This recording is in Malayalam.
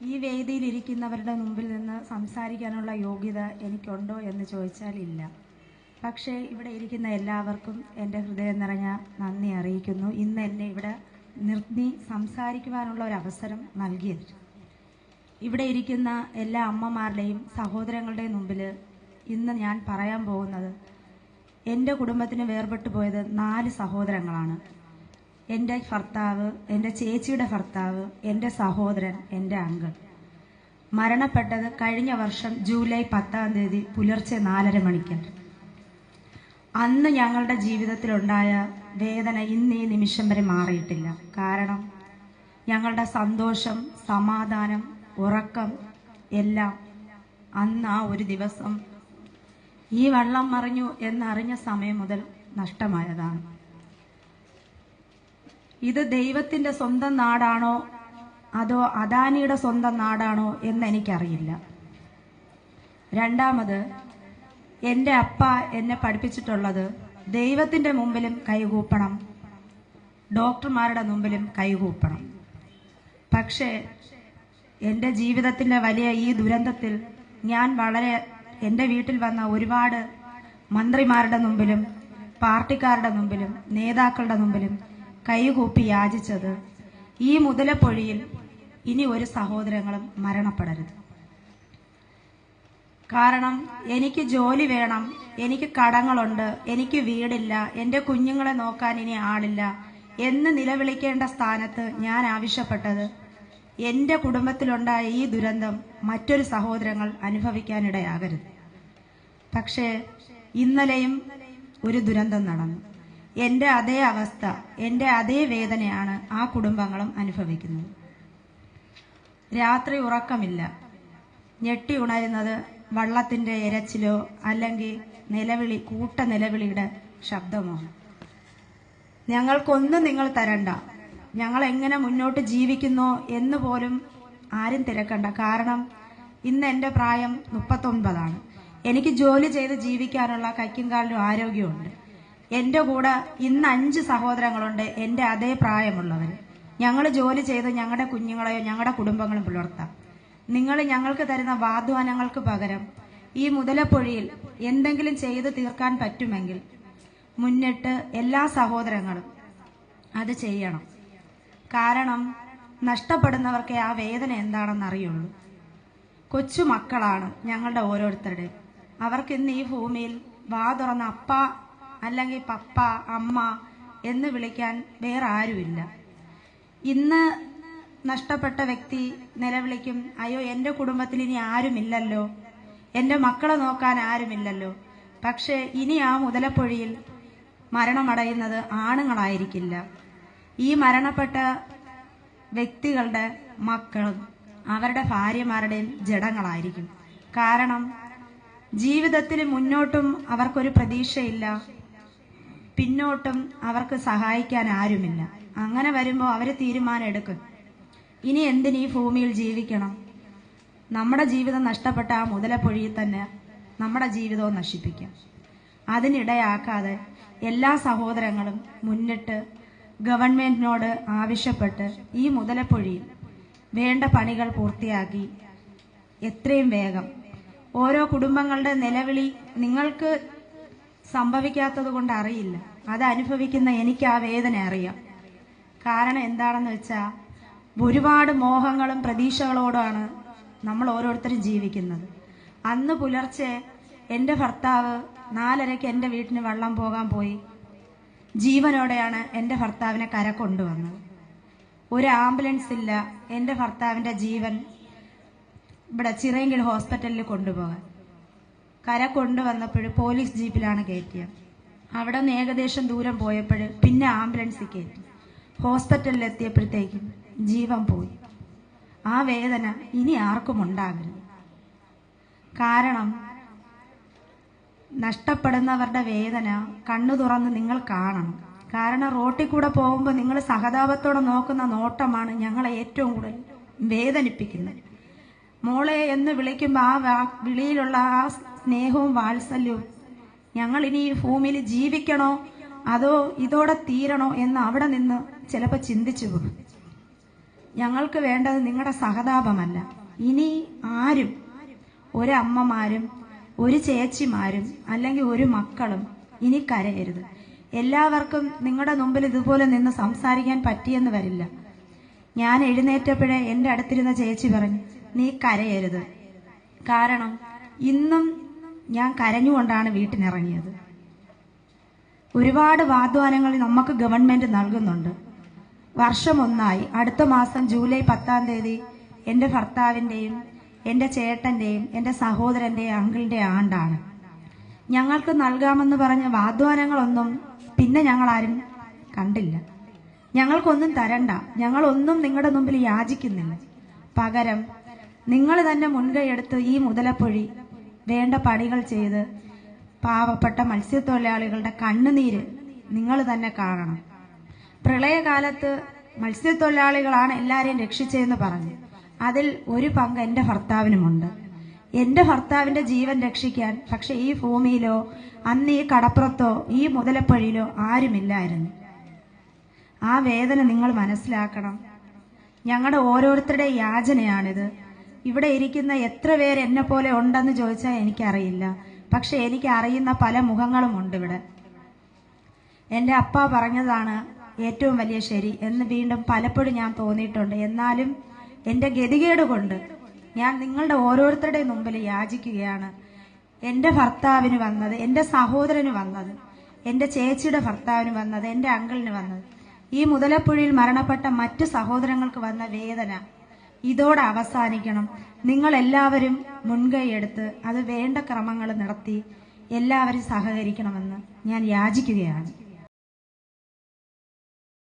ഈ വേദിയിൽ ഇരിക്കുന്നവരുടെ മുമ്പിൽ നിന്ന് സംസാരിക്കാനുള്ള യോഗ്യത എനിക്കുണ്ടോ എന്ന് ചോദിച്ചാൽ ഇല്ല. പക്ഷേ ഇവിടെ ഇരിക്കുന്ന എല്ലാവർക്കും എന്റെ ഹൃദയം നിറഞ്ഞ നന്ദി അറിയിക്കുന്നു. ഇന്ന് എന്നെ ഇവിടെ നിർത്തി സംസാരിക്കുവാനുള്ള ഒരു അവസരം നൽകിയത് ഇവിടെ ഇരിക്കുന്ന എല്ലാ അമ്മമാരുടെയും സഹോദരങ്ങളുടെയും മുമ്പിൽ ഇന്ന് ഞാൻ പറയാൻ പോകുന്നത് എന്റെ കുടുംബത്തിന് വേർപെട്ടു പോയത് നാല് സഹോദരങ്ങളാണ്. എന്റെ ഭർത്താവ് എന്റെ ചേച്ചിയുടെ ഭർത്താവ് എന്റെ സഹോദരൻ എന്റെ അങ്കിൾ. മരണപ്പെട്ടത് കഴിഞ്ഞ വർഷം ജൂലൈ പത്താം തീയതി പുലർച്ചെ നാലര മണിക്ക്. അന്ന് ഞങ്ങളുടെ ജീവിതത്തിലുണ്ടായ വേദന ഇന്ന് ഈ നിമിഷം വരെ മാറിയിട്ടില്ല. കാരണം ഞങ്ങളുടെ സന്തോഷം സമാധാനം ഉറക്കം എല്ലാം അന്ന് ആ ഒരു ദിവസം ഈ വെള്ളം മറിഞ്ഞു എന്നറിഞ്ഞ സമയം മുതൽ നഷ്ടമായതാണ്. ഇത് ദൈവത്തിന്റെ സ്വന്തം നാടാണോ? അതോ അദാനിയുടെ സ്വന്തം നാടാണോ എന്ന് എനിക്കറിയില്ല രണ്ടാമത് എന്റെ അപ്പ എന്നെ പഠിപ്പിച്ചിട്ടുള്ളത് ദൈവത്തിന്റെ മുമ്പിലും കൈകൂപ്പണം. ഡോക്ടർമാരുടെ മുമ്പിലും കൈകൂപ്പണം. പക്ഷേ എന്റെ ജീവിതത്തിന്റെ വലിയ ഈ ദുരന്തത്തിൽ ഞാൻ വളരെ എന്റെ വീട്ടിൽ വന്ന ഒരുപാട് മന്ത്രിമാരുടെ മുമ്പിലും പാർട്ടിക്കാരുടെ മുമ്പിലും നേതാക്കളുടെ മുമ്പിലും കൈകൂപ്പി യാചിച്ചത് ഈ മുതലപ്പൊഴിയിൽ ഇനി ഒരു സഹോദരങ്ങളും മരണപ്പെടരുത്. കാരണം എനിക്ക് ജോലി വേണം എനിക്ക് കടങ്ങളുണ്ട് എനിക്ക് വീടില്ല എന്റെ കുഞ്ഞുങ്ങളെ നോക്കാൻ ഇനി ആളില്ല എന്ന് നിലവിളിക്കേണ്ട സ്ഥാനത്ത് ഞാൻ ആവശ്യപ്പെട്ടത് എന്റെ കുടുംബത്തിലുണ്ടായ ഈ ദുരന്തം മറ്റൊരു സഹോദരങ്ങൾ അനുഭവിക്കാനിടയാകരുത്. പക്ഷേ ഇന്നലെയും ഒരു ദുരന്തം നടന്നു. എന്റെ അതേ അവസ്ഥ എന്റെ അതേ വേദനയാണ് ആ കുടുംബങ്ങളും അനുഭവിക്കുന്നത്. രാത്രി ഉറക്കമില്ല. ഞെട്ടി ഉണരുന്നത് വള്ളത്തിന്റെ ഇരച്ചിലോ അല്ലെങ്കിൽ നിലവിളി കൂട്ട നിലവിളിയുടെ ശബ്ദമോ. ഞങ്ങൾക്കൊന്നും നിങ്ങൾ തരണ്ട. ഞങ്ങൾ എങ്ങനെ മുന്നോട്ട് ജീവിക്കുന്നോ എന്ന് പോലും ആരും തിരക്കണ്ട. കാരണം ഇന്ന് എന്റെ പ്രായം മുപ്പത്തൊൻപതാണ്. എനിക്ക് ജോലി ചെയ്ത് ജീവിക്കാനുള്ള കൈക്കും കാലിനും ആരോഗ്യമുണ്ട്. എന്റെ കൂടെ ഇന്ന് അഞ്ച് സഹോദരങ്ങളുണ്ട് എന്റെ അതേ പ്രായമുള്ളവർ ഞങ്ങൾ ജോലി ചെയ്ത് ഞങ്ങളുടെ കുഞ്ഞുങ്ങളെയോ ഞങ്ങളുടെ കുടുംബങ്ങളും പുലർത്താം. നിങ്ങൾ ഞങ്ങൾക്ക് തരുന്ന വാഗ്ദാനങ്ങൾക്ക് പകരം ഈ മുതലപ്പൊഴിയിൽ എന്തെങ്കിലും ചെയ്ത് തീർക്കാൻ പറ്റുമെങ്കിൽ മുന്നിട്ട് എല്ലാ സഹോദരങ്ങളും അത് ചെയ്യണം. കാരണം നഷ്ടപ്പെടുന്നവർക്ക് ആ വേദന എന്താണെന്ന് അറിയുള്ളൂ. കൊച്ചു മക്കളാണ് ഞങ്ങളുടെ ഓരോരുത്തരുടെയും. അവർക്ക് ഇന്ന് ഈ ഭൂമിയിൽ വാ തുറന്ന അപ്പ അല്ലെങ്കിൽ പപ്പ അമ്മ എന്ന് വിളിക്കാൻ വേറെ ആരുമില്ല. ഇന്ന് നഷ്ടപ്പെട്ട വ്യക്തി നിലവിളിക്കും അയ്യോ എന്റെ കുടുംബത്തിൽ ഇനി ആരുമില്ലല്ലോ? എന്റെ മക്കളെ നോക്കാൻ ആരുമില്ലല്ലോ? പക്ഷേ ഇനി ആ മുതലപ്പൊഴിയിൽ മരണമടയുന്നത് ആണുങ്ങളായിരിക്കില്ല. ഈ മരണപ്പെട്ട വ്യക്തികളുടെ മക്കളും അവരുടെ ഭാര്യമാരുടെയും ജഡങ്ങളായിരിക്കും. കാരണം ജീവിതത്തിൽ മുന്നോട്ടും അവർക്കൊരു പ്രതീക്ഷയില്ല. പിന്നോട്ടും അവർക്ക് സഹായിക്കാൻ ആരുമില്ല. അങ്ങനെ വരുമ്പോൾ അവർ തീരുമാനം എടുക്കും. ഇനി എന്തിന് ഈ ഭൂമിയിൽ ജീവിക്കണം? നമ്മുടെ ജീവിതം നഷ്ടപ്പെട്ട ആ മുതലപ്പൊഴിയിൽ തന്നെ നമ്മുടെ ജീവിതവും നശിപ്പിക്കാം. അതിനിടയാക്കാതെ എല്ലാ സഹോദരങ്ങളും മുന്നിട്ട് ഗവൺമെന്റിനോട് ആവശ്യപ്പെട്ട് ഈ മുതലപ്പൊഴിയിൽ വേണ്ട പണികൾ പൂർത്തിയാക്കി എത്രയും വേഗം. ഓരോ കുടുംബങ്ങളുടെ നിലവിളി നിങ്ങൾക്ക് സംഭവിക്കാത്തത് കൊണ്ട് അറിയില്ല. അത് അനുഭവിക്കുന്ന എനിക്ക് ആ വേദന അറിയാം. കാരണം എന്താണെന്ന് വെച്ചാൽ ഒരുപാട് മോഹങ്ങളും പ്രതീക്ഷകളോടാണ് നമ്മൾ ഓരോരുത്തരും ജീവിക്കുന്നത്. അന്ന് പുലർച്ചെ എന്റെ ഭർത്താവ് നാലരയ്ക്ക് എന്റെ വീട്ടിന് വെള്ളം പോകാൻ പോയി. ജീവനോടെയാണ് എന്റെ ഭർത്താവിനെ കര കൊണ്ടുവന്നത്. ഒരു ആംബുലൻസ് ഇല്ല എന്റെ ഭർത്താവിന്റെ ജീവൻ ഇവിടെ ചിറയൻകീഴ് ഹോസ്പിറ്റലിൽ കൊണ്ടുപോകാൻ. കര കൊണ്ടുവന്നപ്പോൾ പോലീസ് ജീപ്പിലാണ് കയറ്റിയത്. അവിടെ നിന്ന് ഏകദേശം ദൂരം പോയപ്പോൾ പിന്നെ ആംബുലൻസിൽ കയറ്റി ഹോസ്പിറ്റലിൽ എത്തിയപ്പോഴത്തേക്കും ജീവൻ പോയി. ആ വേദന ഇനി ആർക്കും ഉണ്ടാകരുത് കാരണം നഷ്ടപ്പെടുന്നവരുടെ വേദന കണ്ണു തുറന്ന് നിങ്ങൾ കാണണം. കാരണം റോട്ടിൽ കൂടെ പോകുമ്പോൾ നിങ്ങൾ സഹതാപത്തോടെ നോക്കുന്ന നോട്ടമാണ് ഞങ്ങളെ ഏറ്റവും കൂടുതൽ വേദനിപ്പിക്കുന്നത്. മോളെ എന്ന് വിളിക്കുമ്പോൾ ആ വിളിയിലുള്ള ആ സ്നേഹവും വാത്സല്യവും ഞങ്ങൾ ഇനി ഈ ഭൂമിയിൽ ജീവിക്കണോ? അതോ ഇതോടെ തീരണോ എന്ന് അവിടെ നിന്ന് ചിലപ്പോൾ ചിന്തിച്ചു പോകും. ഞങ്ങൾക്ക് വേണ്ടത് നിങ്ങളുടെ സഹതാപമല്ല. ഇനി ആരും ഒരു അമ്മമാരും ഒരു ചേച്ചിമാരും അല്ലെങ്കിൽ ഒരു മക്കളും ഇനി കരയരുത്. എല്ലാവർക്കും നിങ്ങളുടെ മുമ്പിൽ ഇതുപോലെ നിന്ന് സംസാരിക്കാൻ പറ്റിയെന്ന് വരില്ല. ഞാൻ എഴുന്നേറ്റപ്പോഴേ എന്റെ അടുത്തിരുന്ന ചേച്ചി പറഞ്ഞു നീ കരയരുത്. കാരണം ഇന്നും ഞാൻ കരഞ്ഞുകൊണ്ടാണ് വീട്ടിനിറങ്ങിയത്. ഒരുപാട് വാഗ്ദാനങ്ങൾ നമുക്ക് ഗവൺമെന്റ് നൽകുന്നുണ്ട്. വർഷം ഒന്നായി അടുത്ത മാസം ജൂലൈ പത്താം തീയതി എന്റെ ഭർത്താവിന്റെയും എന്റെ ചേട്ടന്റെയും എന്റെ സഹോദരന്റെയും അങ്കിളിന്റെ ആണ്ടാണ്. ഞങ്ങൾക്ക് നൽകാമെന്ന് പറഞ്ഞ വാഗ്ദാനങ്ങളൊന്നും പിന്നെ ഞങ്ങൾ ആരും കണ്ടില്ല. ഞങ്ങൾക്കൊന്നും തരണ്ട. ഞങ്ങളൊന്നും നിങ്ങളുടെ മുമ്പിൽ യാചിക്കുന്നില്ല. പകരം നിങ്ങൾ തന്നെ മുൻകൈയെടുത്ത് ഈ മുതലപ്പൊഴി വേണ്ട പണികൾ ചെയ്ത് പാവപ്പെട്ട മത്സ്യത്തൊഴിലാളികളുടെ കണ്ണുനീര് നിങ്ങൾ തന്നെ കാണണം. പ്രളയകാലത്ത് മത്സ്യത്തൊഴിലാളികളാണ് എല്ലാവരെയും രക്ഷിച്ചതെന്ന് പറഞ്ഞു. അതിൽ ഒരു പങ്ക് എന്റെ ഭർത്താവിനുമുണ്ട്. എന്റെ ഭർത്താവിന്റെ ജീവൻ രക്ഷിക്കാൻ പക്ഷെ ഈ ഭൂമിയിലോ അന്ന് ഈ കടപ്പുറത്തോ ഈ മുതലപ്പഴിയിലോ ആരുമില്ലായിരുന്നു. ആ വേദന നിങ്ങൾ മനസ്സിലാക്കണം. ഞങ്ങളുടെ ഓരോരുത്തരുടെ യാചനയാണിത്. ഇവിടെ ഇരിക്കുന്ന എത്ര പേര് എന്നെ പോലെ ഉണ്ടെന്ന് ചോദിച്ചാൽ എനിക്കറിയില്ല. പക്ഷെ എനിക്ക് അറിയുന്ന പല മുഖങ്ങളും ഉണ്ട് ഇവിടെ. എന്റെ അപ്പ പറഞ്ഞതാണ് ഏറ്റവും വലിയ ശരി എന്ന് വീണ്ടും പലപ്പോഴും ഞാൻ തോന്നിയിട്ടുണ്ട്. എന്നാലും എന്റെ ഗതികേട് കൊണ്ട് ഞാൻ നിങ്ങളുടെ ഓരോരുത്തരുടെയും മുമ്പിൽ യാചിക്കുകയാണ്. എന്റെ ഭർത്താവിന് വന്നത് എന്റെ സഹോദരന് വന്നത് എന്റെ ചേച്ചിയുടെ ഭർത്താവിന് വന്നത് എന്റെ അങ്കിളിന് വന്നത്. ഈ മുതലപ്പുഴയിൽ മരണപ്പെട്ട മറ്റു സഹോദരങ്ങൾക്ക് വന്ന വേദന ഇതോടെ അവസാനിക്കണം. നിങ്ങൾ എല്ലാവരും മുൻകൈയെടുത്ത് അത് വേണ്ട ക്രമങ്ങൾ നടത്തി എല്ലാവരും സഹകരിക്കണമെന്ന് ഞാൻ യാചിക്കുകയാണ്.